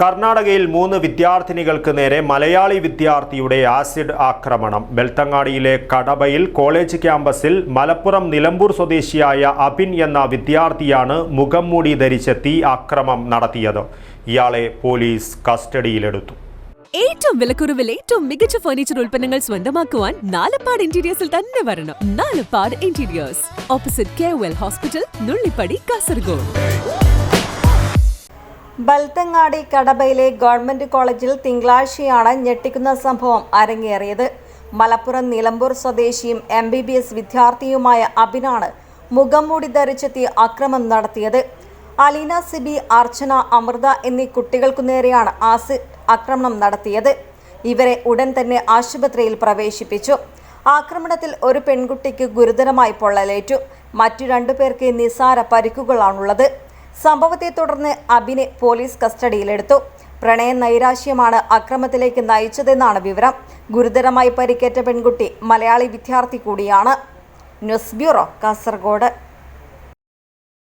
കർണാടകയിൽ മൂന്ന് വിദ്യാർത്ഥിനികൾക്ക് നേരെ മലയാളി വിദ്യാർത്ഥിയുടെ ആസിഡ് ആക്രമണം. ബെൽത്തങ്ങാടിയിലെ കടബയിൽ കോളേജ് ക്യാമ്പസിൽ മലപ്പുറം നിലമ്പൂർ സ്വദേശിയായ അബിൻ എന്ന വിദ്യാർത്ഥിയാണ് മുഖം മൂടി ധരിച്ചെത്തി ആക്രമം നടത്തിയത്. ഇയാളെ പോലീസ് കസ്റ്റഡിയിലെടുത്തു. ഏറ്റവും വിലക്കുറവിൽ ഏറ്റവും മികച്ച ഫർണിച്ചർ ഉൽപ്പന്നങ്ങൾ സ്വന്തമാക്കുവാൻ നാലപ്പാട് ഇന്റീരിയേഴ്സിൽ തന്നെ വരണം. Nalappad interiors opposite K hospital Nullippadi Kasaragod Belthangady കടബയിലെ government കോളേജിൽ തിങ്കളാഴ്ചയാണ് ഞെട്ടിക്കുന്ന സംഭവം അരങ്ങേറിയത്. മലപ്പുറം നിലമ്പൂർ സ്വദേശിയും എം ബി ബി എസ് വിദ്യാർത്ഥിയുമായ അബിനാണ് മുഖം മൂടി ധരിച്ചെത്തി അക്രമം നടത്തിയത്. അലീന സിബി അർച്ചന അമൃത എന്നീ കുട്ടികൾക്കു നേരെയാണ് ആസി ആക്രമണം നടത്തിയത്. ഇവരെ ഉടൻ തന്നെ ആശുപത്രിയിൽ പ്രവേശിപ്പിച്ചു. ആക്രമണത്തിൽ ഒരു പെൺകുട്ടിക്ക് ഗുരുതരമായി പൊള്ളലേറ്റു. മറ്റു രണ്ടു പേർക്ക് നിസാര പരിക്കുകളാണുള്ളത്. സംഭവത്തെ തുടർന്ന് അബിനെ പോലീസ് കസ്റ്റഡിയിലെടുത്തു. പ്രണയ നൈരാശ്യമാണ് അക്രമത്തിലേക്ക് നയിച്ചതെന്നാണ് വിവരം. ഗുരുതരമായി പരിക്കേറ്റ പെൺകുട്ടി മലയാളി വിദ്യാർത്ഥി കൂടിയാണ്. News bureau Kasaragod.